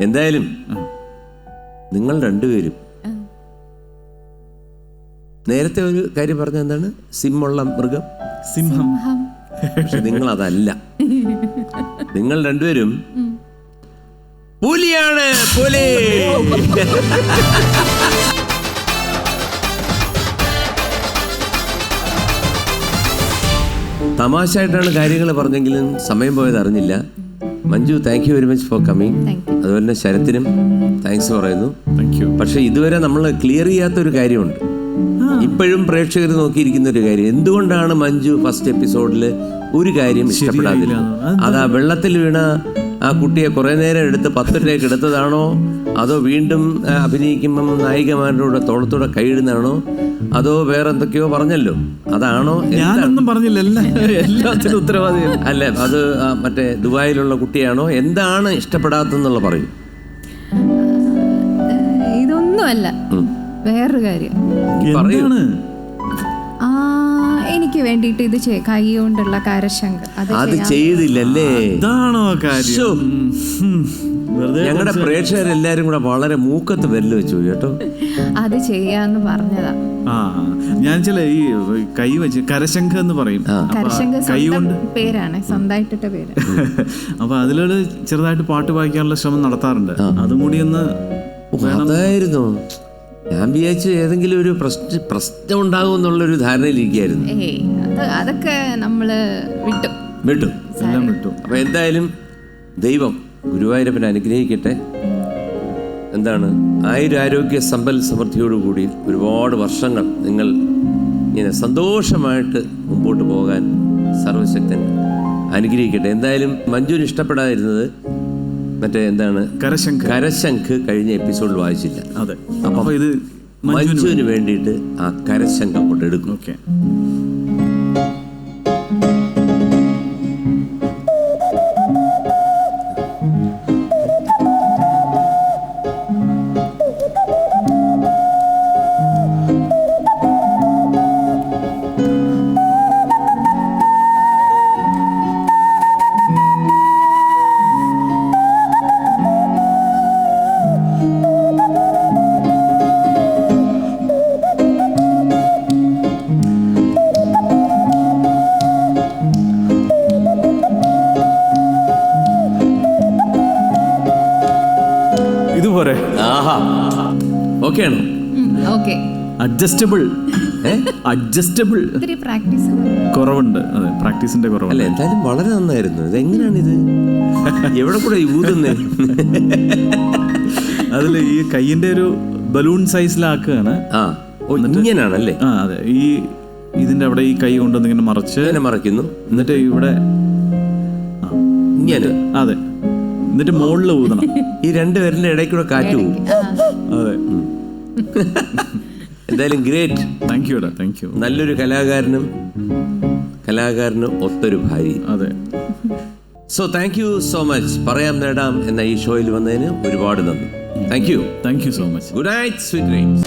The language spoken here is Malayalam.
എന്തായാലും നിങ്ങൾ രണ്ടുപേരും നേരത്തെ ഒരു കാര്യം പറഞ്ഞ എന്താണ്? സിമ്മുള്ള മൃഗം. സിംഹം. പക്ഷെ നിങ്ങൾ അതല്ല നിങ്ങൾ രണ്ടുപേരും പുലിയാണ് പുലി. തമാശയായിട്ടാണ് കാര്യങ്ങൾ പറഞ്ഞെങ്കിലും സമയം പോയത് അറിഞ്ഞില്ല. Manju thank you very much for coming അതുപോലെ തന്നെ ശരത്തിനും താങ്ക്സ് പറയുന്നു. താങ്ക് യു പക്ഷെ ഇതുവരെ നമ്മൾ ക്ലിയർ ചെയ്യാത്ത ഒരു കാര്യമുണ്ട് ഇപ്പോഴും പ്രേക്ഷകർ നോക്കിയിരിക്കുന്ന ഒരു കാര്യം. എന്തുകൊണ്ടാണ് മഞ്ജു ഫസ്റ്റ് എപ്പിസോഡിൽ ഒരു കാര്യം ഇഷ്ടപ്പെടാതില്ല അതാ അത് ആ വെള്ളത്തിൽ വീണ ആ കുട്ടിയെ കുറേ നേരം എടുത്ത് പത്തിലേക്ക് എടുത്തതാണോ? അതോ വീണ്ടും അഭിനയിക്കുമ്പം നായികമാരുടെ തോളത്തോടെ കൈയിടുന്നതാണോ? അതോ വേറെ എന്തൊക്കെയോ പറഞ്ഞല്ലോ? അതാണോ? ഞാനൊന്നും പറഞ്ഞില്ല എല്ലാ എല്ലാത്തിനും ഉത്തരവാദി അല്ല? അത് ആ, മറ്റേ ദുബായിലുള്ള കുട്ടിയാണോ? എന്താണ് ഇഷ്ടപ്പെടാത്തെന്നുള്ള പറയും. ഇതൊന്നുമല്ല. വേറൊരു കാര്യം. എനിക്ക് വേണ്ടിയിട്ട് ഇത് ചെയ്യ കൈ കൊണ്ടുള്ള കരശങ്ക. അത് അത് ചെയ്യാൻ ചെയ്തില്ലല്ലേ? ഇതാണോ കാര്യം. ഉം. വെറുതെ ഞങ്ങളുടെ പ്രേക്ഷകരെല്ലാരും കൂടെ വളരെ മൂക്കത്ത് വെല്ല് വെച്ചു കേട്ടോ. അത് ചെയ്യാന്ന് പറഞ്ഞതാ. ആ ഞാൻ ചില ഈ കൈ വെച്ച് കരശങ്ക എന്ന് പറയും. അപ്പൊ കരശങ്ക കൈ കൊണ്ട് സ്വന്തം പേരാണ് സ്വന്തമായിട്ടിട്ട പേര്. അപ്പൊ അതിലൊരു ചെറുതായിട്ട് പാട്ട് വായിക്കാനുള്ള ശ്രമം നടത്താറുണ്ട്. അതും കൂടി ഒന്ന് അതായിരുന്നു. ഞാൻ വിചാരിച്ചു ഏതെങ്കിലും ഒരു പ്രശ്ന പ്രശ്നം ഉണ്ടാകും എന്നുള്ളൊരു ധാരണയിലിരിക്കുകയായിരുന്നു. ഏയ് അത് അതൊക്കെ നമ്മൾ വിട്ടു. വിട്ടു. എല്ലാം വിട്ടു. അപ്പൊ എന്തായാലും ദൈവം ഗുരുവായൂരപ്പൻ അനുഗ്രഹിക്കട്ടെ. എന്താണ്? ആയുരാരോഗ്യ സമ്പൽ സമൃദ്ധിയോടുകൂടി ഒരുപാട് വർഷങ്ങൾ നിങ്ങൾ ഇങ്ങനെ സന്തോഷമായിട്ട് മുമ്പോട്ട് പോകാൻ സർവശക്തൻ അനുഗ്രഹിക്കട്ടെ. എന്തായാലും മഞ്ജുവിന് ഇഷ്ടപ്പെടാതിരുന്നത് മറ്റേ എന്താണ്? കരശങ്ക കരശംഖ് കഴിഞ്ഞ എപ്പിസോഡിൽ വായിച്ചില്ല. അതെ. അപ്പൊ ഇത് മഞ്ജുവിന് വേണ്ടിയിട്ട് ആ കരശംഖ അങ്ങോട്ട് എടുക്കും. ഓക്കെ. ആഹാ. ഓക്കെ. ആണോ ഓക്കെ അഡ്ജസ്റ്റബിൾ അഡ്ജസ്റ്റബിൾ കുറവുണ്ട്. അതെ പ്രാക്ടീസിന്റെ അല്ല കുറവുണ്ട് എന്തായാലും വളരെ നന്നായിരുന്നു. ഇത് എങ്ങനെയാണിത് എവിടെ കൂടെ ഊതുന്നേ? അതിൽ ഈ കൈയിന്റെ ഒരു ബലൂൺ സൈസിലാക്കുകയാണ്. ഇങ്ങനെയാണല്ലേ ആ അതെ. ഈ ഇതിന്റെ അവിടെ ഈ കൈ കൊണ്ടുവന്ന് ഇങ്ങനെ മറച്ച് മറയ്ക്കുന്നു എന്നിട്ട് ഇവിടെ ഇങ്ങനെ. അതെ. എന്നിട്ട് മുകളിൽ ഊതണം. ഈ രണ്ട് പേരിന്റെ ഇടയ്ക്ക് കൂടെ കാറ്റ് പോകും. അതെ. എന്തായാലും great. Thank you thank you നല്ലൊരു കലാകാരനും കലാകാരനും ഒത്തൊരു ഭാര്യ. അതെ. So thank you so much പറയാം നേടാം എന്ന ഈ ഷോയിൽ വന്നതിന് ഒരുപാട് നന്ദി. Thank you thank you so much good night sweet dreams